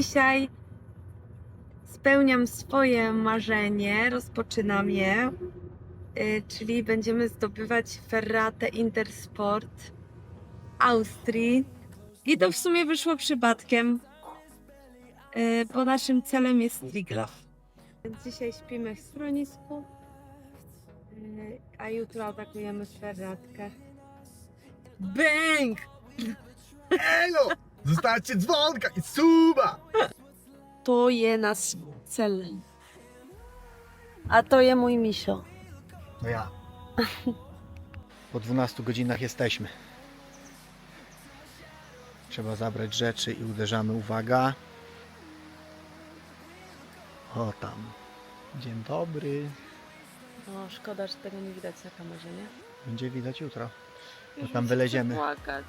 Dzisiaj spełniam swoje marzenie, rozpoczynam je, y, czyli będziemy zdobywać Ferrate Intersport Austrii. I to w sumie wyszło przypadkiem, y, bo naszym celem jest Triglav. Dzisiaj śpimy w schronisku, y, a jutro atakujemy Ferratkę. Bęk! Elo! Zostawcie dzwonka i suba! To je nasz cel. A to je mój misio. To ja. Po 12 godzinach jesteśmy. Trzeba zabrać rzeczy i uderzamy. Uwaga. O tam. Dzień dobry. No, szkoda, że tego nie widać na kamerze, nie? Będzie widać jutro. Już tam mi się wyleziemy. płakać.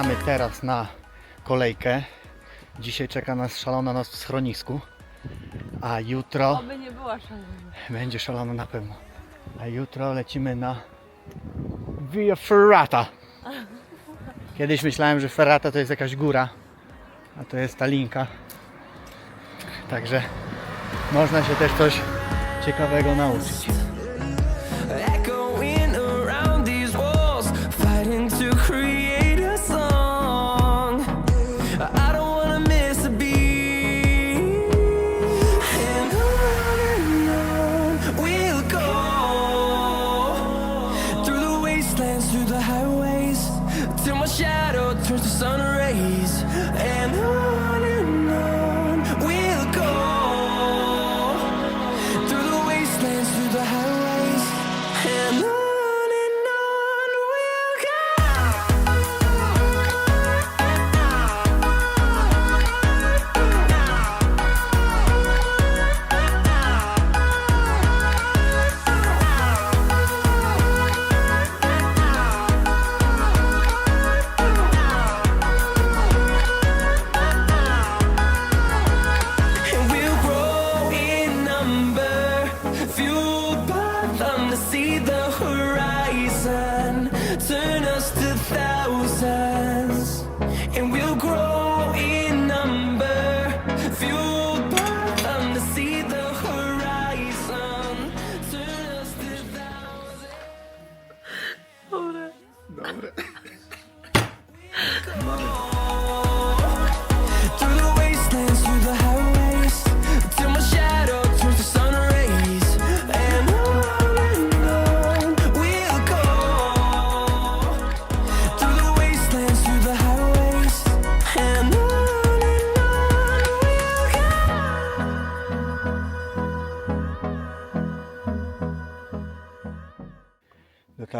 Uderzamy teraz na kolejkę. Dzisiaj czeka nas szalona noc w schronisku. A jutro Oby nie była szalona. będzie szalona na pewno. A jutro lecimy na Via Ferrata. Kiedyś myślałem, że Ferrata to jest jakaś góra, a to jest ta linka. Także można się też coś ciekawego nauczyć.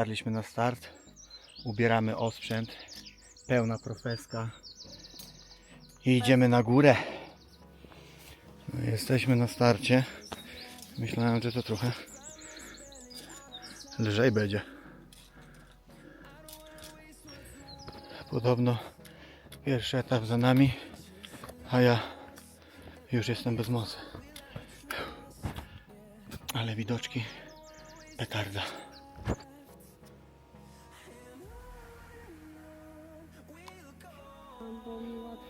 Dotarliśmy na start. Ubieramy osprzęt. Pełna profeska. I idziemy na górę. No, jesteśmy na starcie. Myślałem, że to trochę lżej będzie. Podobno pierwszy etap za nami, a ja już jestem bez mocy. Ale widoczki petarda.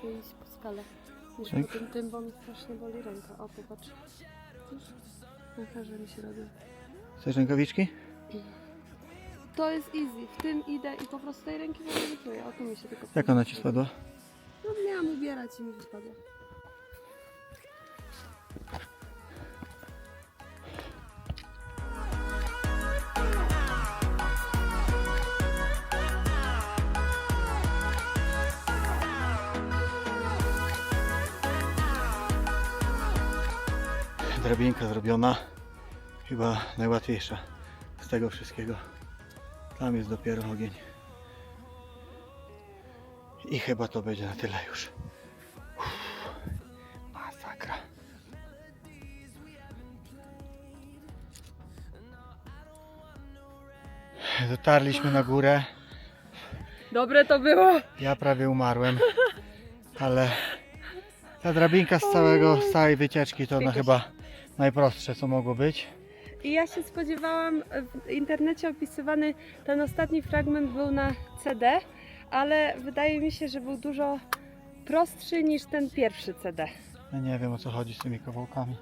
Łatwiej iść po skale niż Tak? po tym, tym, bo mi strasznie boli ręka. O, popatrz. Widzisz? Mi się robi. Chcesz rękawiczki? To jest easy. W tym idę i po prostu tej ręki w ogóle nie czuję. O, tu mi się tylko... Jak ona ci spadła? No miałam ubierać i mi wypadło. Drabinka zrobiona. Chyba najłatwiejsza z tego wszystkiego. Tam jest dopiero ogień. I chyba to będzie na tyle już. Uff, masakra. Dotarliśmy na górę. Dobre to było! Ja prawie umarłem. Ale ta drabinka z całego, z całej wycieczki to ona chyba najprostsze co mogło być. I ja się spodziewałam, w internecie opisywany ten ostatni fragment był na CD, ale wydaje mi się, że był dużo prostszy niż ten pierwszy CD. Ja nie wiem o co chodzi z tymi kawałkami.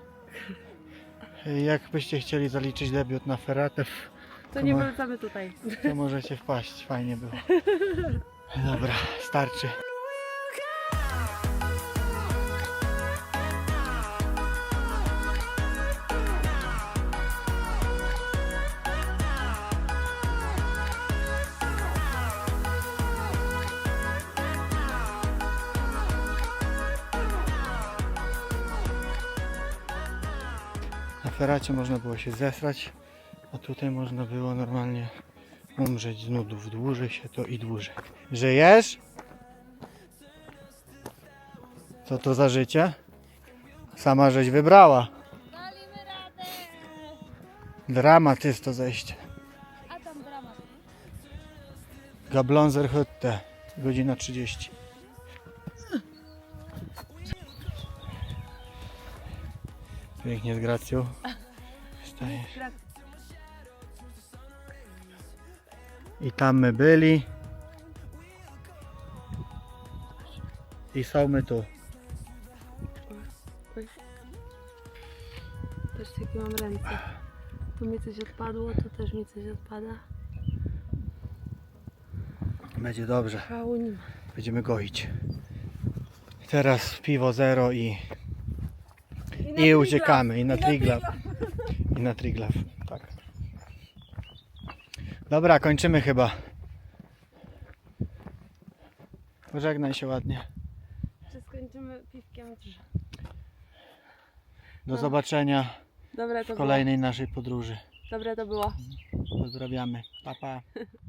Jakbyście chcieli zaliczyć debiut na Ferratę, To nie ma- wracamy tutaj. to możecie wpaść, fajnie było. Dobra, starczy. Na feracie można było się zesrać, a tutaj można było normalnie umrzeć z nudów. Dłużej się to i dłużej. Żyjesz? Co to za życie? Sama żeś wybrała. Daliśmy radę! Dramat jest to zejście. A tam dramat. Gablonzer godzina 30. Pięknie z gracją. Wstajesz. I tam my byli. I są my tu. Patrzcie jakie mam ręce. Tu mi coś odpadło, tu też mi coś odpada. Będzie dobrze. Szału nie ma. Będziemy goić. Teraz piwo zero i, i uciekamy. I na Triglav. I na Triglav. Tak. Dobra, kończymy chyba. Pożegnaj się ładnie. Czy skończymy piwkiem drze. Do No. zobaczenia Dobre to w kolejnej naszej podróży. było. Dobre to było. Pozdrawiamy. Pa, pa.